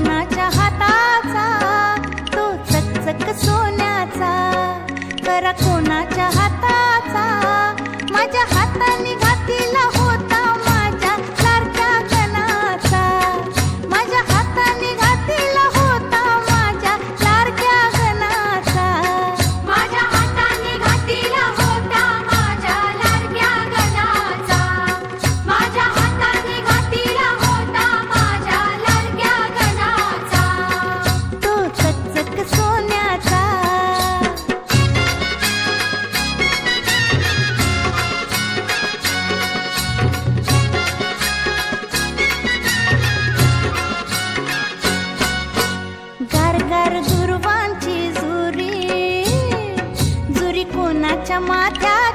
कोणाच्या हाताचा? तो चकचक सोन्याचा. करा कोणाच्या हाताचा? माझ्या हाताने घातीला माझ्या माथ्या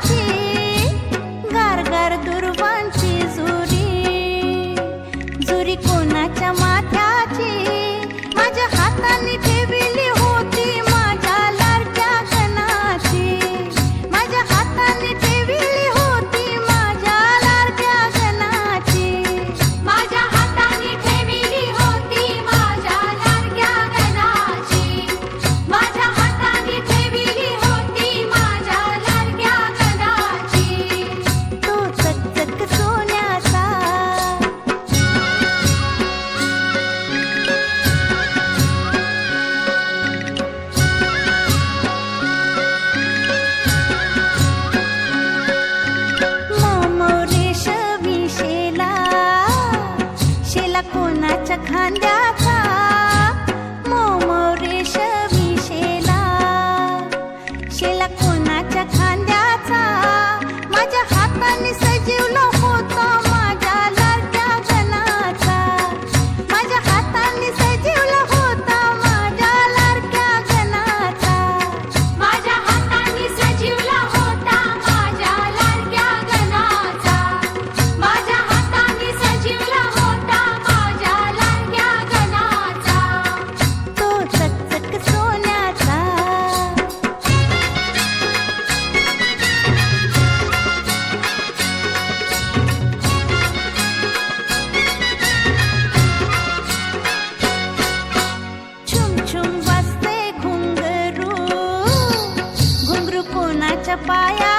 khanda पाया